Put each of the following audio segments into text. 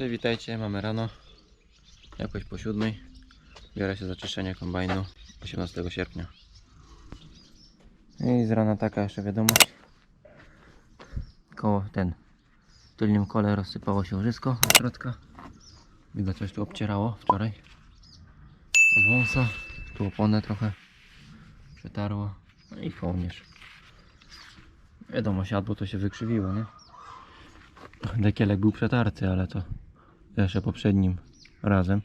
Cześć, witajcie, mamy rano, jakoś po siódmej. Biorę się za czyszczenie kombajnu 18 sierpnia. I z rana taka jeszcze wiadomość. Koło ten, w tylnym kole rozsypało się łożysko od środka. Widać coś tu obcierało wczoraj. Wąsa, tu oponę trochę przetarło. No i kołnierz. Wiadomo, siadło to się wykrzywiło, nie? Dekielek był przetarty, ale to jeszcze poprzednim razem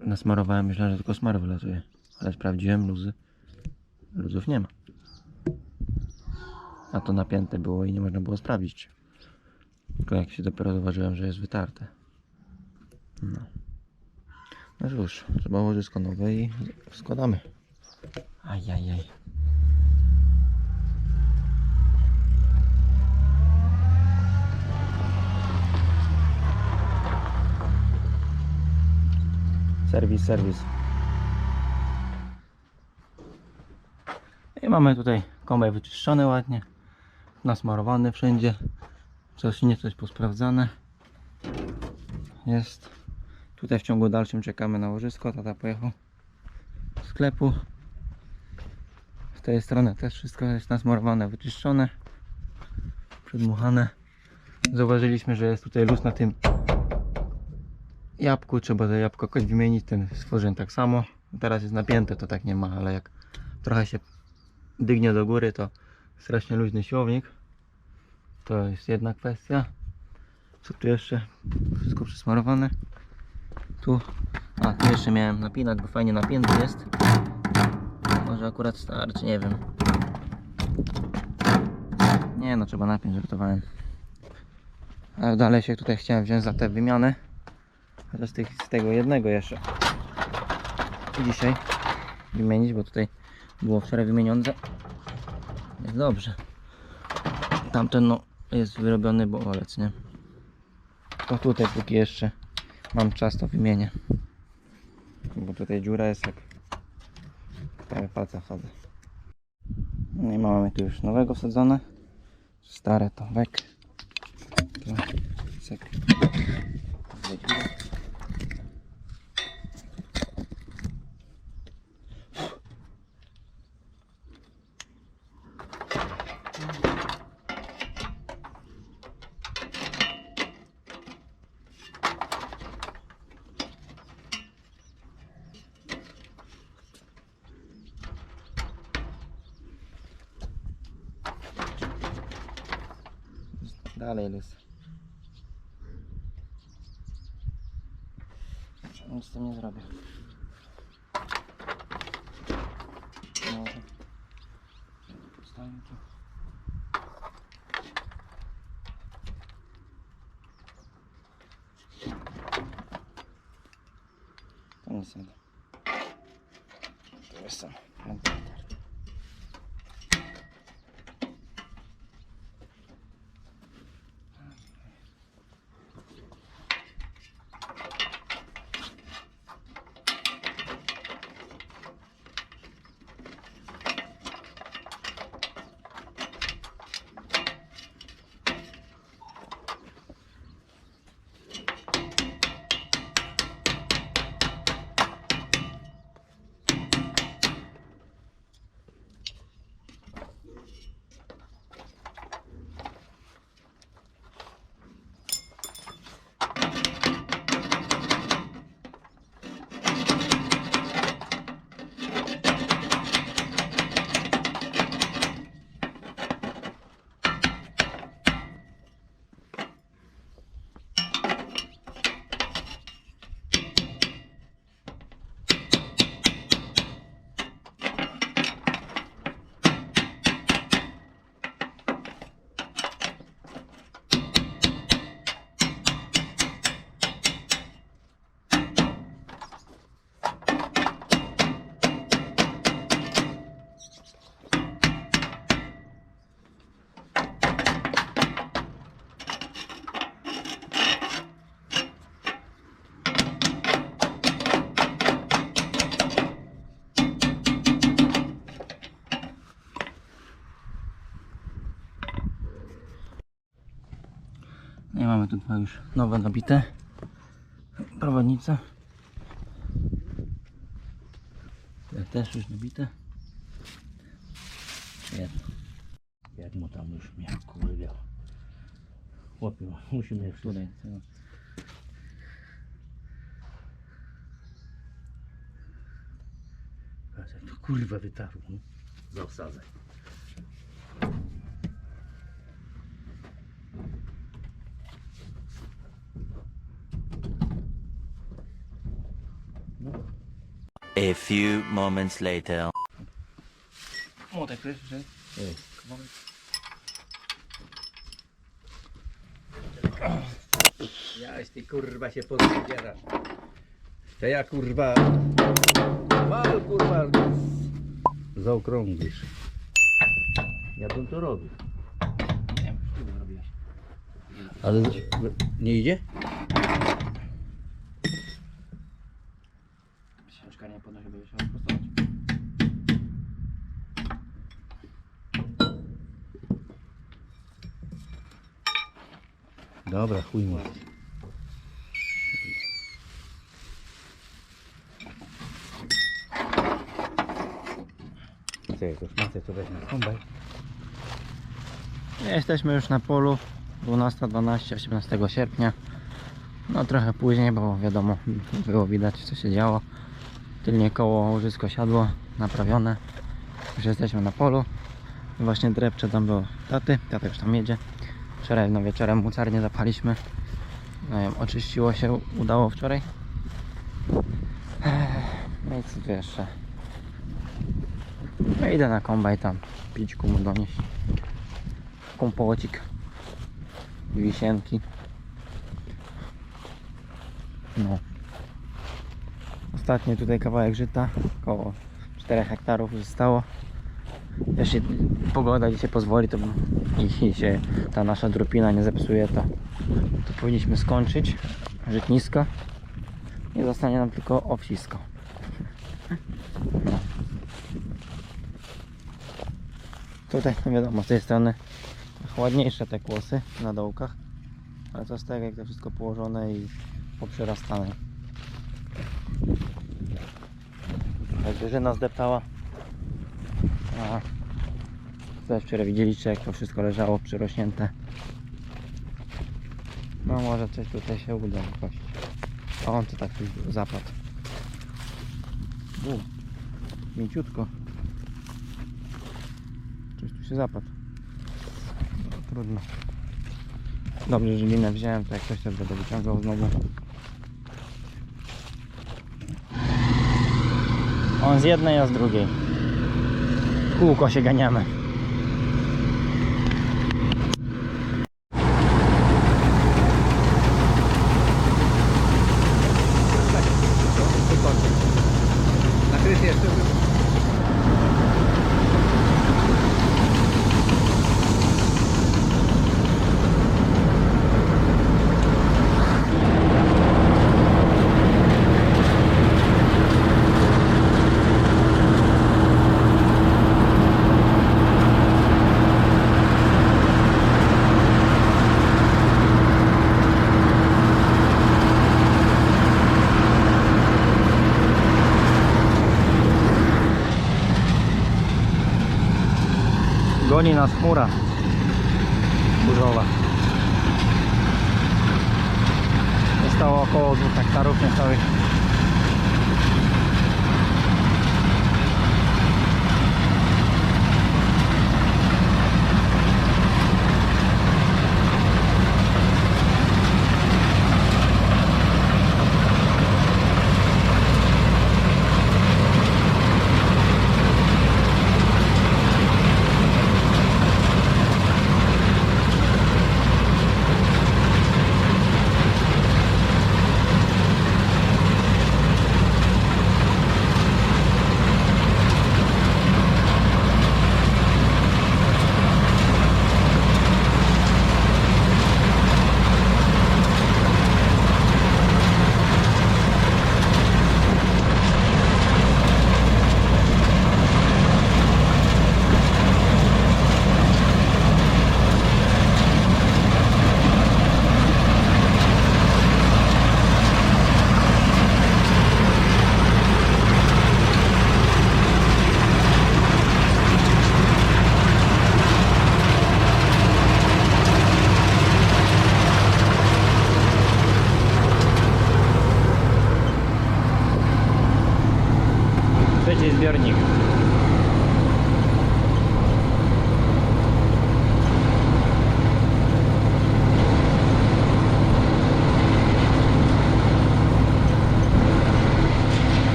nasmarowałem, myślałem, że tylko smar wylatuje. Ale sprawdziłem luzy. Luzów nie ma. A to napięte było i nie można było sprawdzić. Tylko jak się dopiero zauważyłem, że jest wytarte. No. No cóż, trzeba łożysko nowe i składamy. Ajajaj. Serwis, serwis. I mamy tutaj kombaj wyczyszczony ładnie. Nasmarowany wszędzie. Coś nie coś posprawdzane. Jest. Tutaj w ciągu dalszym czekamy na łożysko. Tata pojechał do sklepu. Z tej strony też wszystko jest nasmarowane, wyczyszczone. Przedmuchane. Zauważyliśmy, że jest tutaj luz na tym jabłku, trzeba to jabłko jakoś wymienić, ten stworzeń tak samo. Teraz jest napięte, to tak nie ma, ale jak trochę się dygnie do góry, to strasznie luźny siłownik. To jest jedna kwestia. Co tu jeszcze? Wszystko przesmarowane. Tu, a tu jeszcze miałem napinać, bo fajnie napięty jest. Może akurat starczy, nie wiem. Nie no, trzeba napiąć, żartowałem. A dalej się tutaj chciałem wziąć za tę wymianę. Chociaż z, tych, z tego jednego jeszcze dzisiaj wymienić, bo tutaj było wczoraj wymienione. Jest dobrze. Tamten no jest wyrobiony bolec, nie? To tutaj póki jeszcze mam czas to wymienię. Bo tutaj dziura jest jak prawie palca wsadzę. No i mamy tu już nowego wsadzone. Stare to wek. To sek. Dalej luz. Nic z tym nie zrobię. Może. Zostawię tu. Tu dwa już nowe nabite. Prowadnica. Te też już nabite. Jedno. Jak mu tam już mnie kurwiał. Chłopie, musimy jeszcze... Tutaj. Patrz, jak to kurwa wytarło. no. Zaosadzaj. A few moments later. Młotek też, że? Ej. Ja ty kurwa się pozbierasz. To ja kurwa... Mal kurwa... Zaokrąglisz. Ja bym to robił. Nie wiem, co ty robiłeś. Ale nie idzie? Książka nie podnosi, bo się rozprostować. Dobra, chuj mu. Matę to weźmie kombaj. Jesteśmy już na polu 12.12, 18 sierpnia. No trochę później, bo wiadomo, było widać co się działo. Tylnie koło łożysko siadło, naprawione. Już jesteśmy na polu. Właśnie drepcze tam do taty, tata już tam jedzie. Wczoraj no wieczorem mucarnie zapaliśmy. No wiem, oczyściło się, udało wczoraj. No i co tu jeszcze? No idę na kombaj tam, pić mu donieść kompocik wisienki no ostatni tutaj kawałek żyta około 4 hektarów zostało. Jeśli pogoda dzisiaj pozwoli to i, się ta nasza dropina nie zepsuje to, to powinniśmy skończyć żytnisko. I zostanie nam tylko owsisko tutaj no wiadomo z tej strony ładniejsze te kłosy na dołkach ale to z tego jak to wszystko położone i poprzerastane jak wyżyna zdeptała. A też wczoraj widzieliście jak to wszystko leżało przyrośnięte. No może coś tutaj się uda jakoś a on to tak tu zapadł. U, mięciutko. Coś tu się zapadł. No, trudno. Dobrze, że linę wziąłem, to jak ktoś też będę wyciągał znowu. On z jednej, a z drugiej. Kółko się ganiamy. Goni nas chmura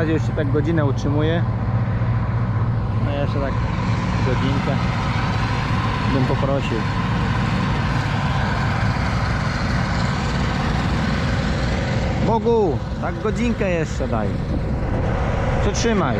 razie już się tak godzinę utrzymuje. No jeszcze tak godzinkę bym poprosił. Bogu, tak godzinkę jeszcze daj. Przytrzymaj.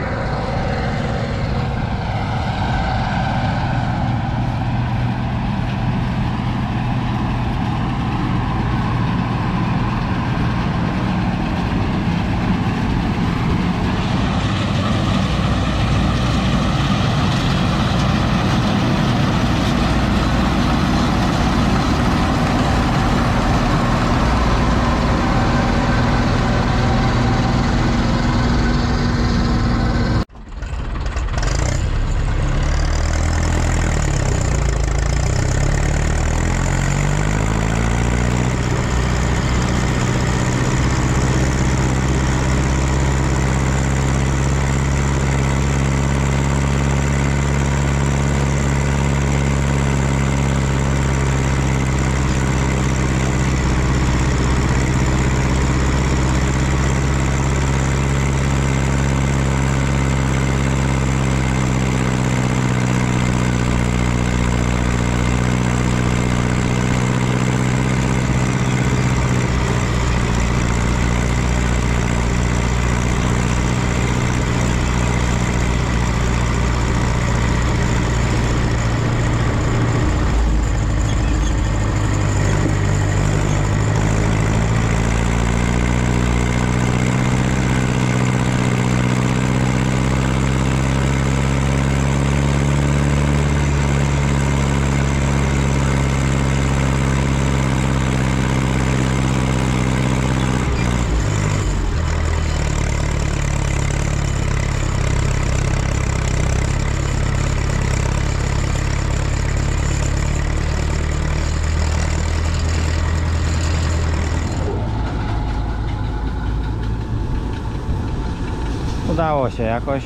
Udało się jakoś.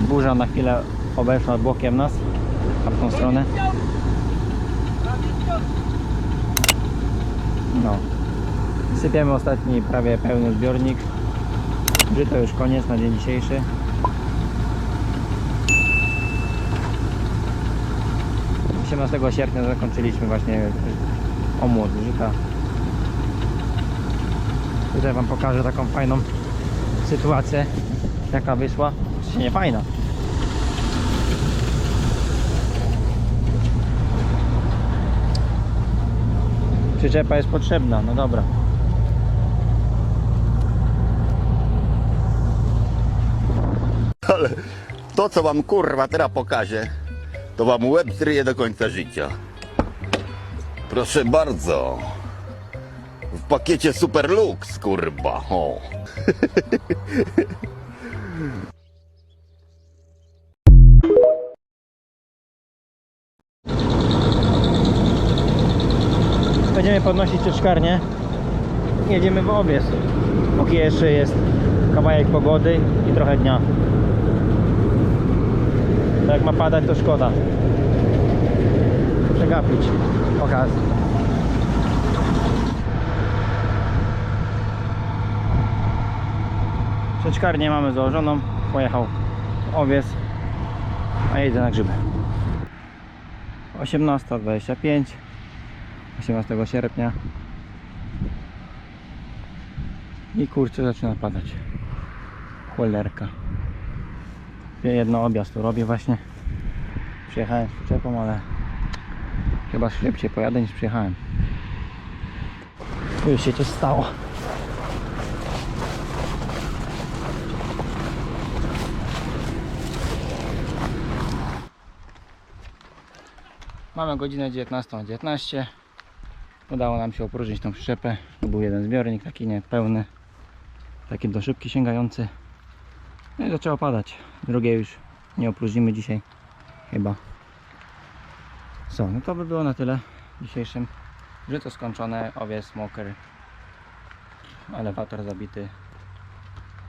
Burza na chwilę obeszła bokiem nas, tamtą stronę. No. Sypiemy ostatni prawie pełny zbiornik. Że to już koniec na dzień dzisiejszy. Osiemnastego sierpnia zakończyliśmy właśnie omłot żyta. Tutaj Wam pokażę taką fajną sytuację, jaka wyszła. Czy nie fajna. Przyczepa jest potrzebna, no dobra. Ale to, co wam kurwa teraz pokażę, to wam łeb zryje do końca życia. Proszę bardzo. W pakiecie Super Lux, kurwa. O. Będziemy podnosić czeczkarnię. Jedziemy w obiez. Póki jeszcze jest kawałek pogody i trochę dnia. Tak jak ma padać to szkoda. Przegapić okazję. Czeczkarnię mamy założoną. Pojechał owiec. A jedzie na grzyby. 18.25 18 sierpnia i kurczę zaczyna padać cholerka jedno objazd tu robię właśnie przyjechałem z przyczepą ale Chyba szybciej pojadę niż przyjechałem. Już się coś stało. Mamy godzinę 19.19. 19. Udało nam się opróżnić tą przyczepę. To był jeden zbiornik, taki niepełny. Taki do szybki sięgający. No i zaczęło padać. Drugie już nie opróżnimy dzisiaj. Chyba. Co, no to by było na tyle w dzisiejszym. Żyto skończone, owiec mokry. Elewator zabity.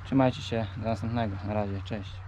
Trzymajcie się, do następnego. Na razie, cześć.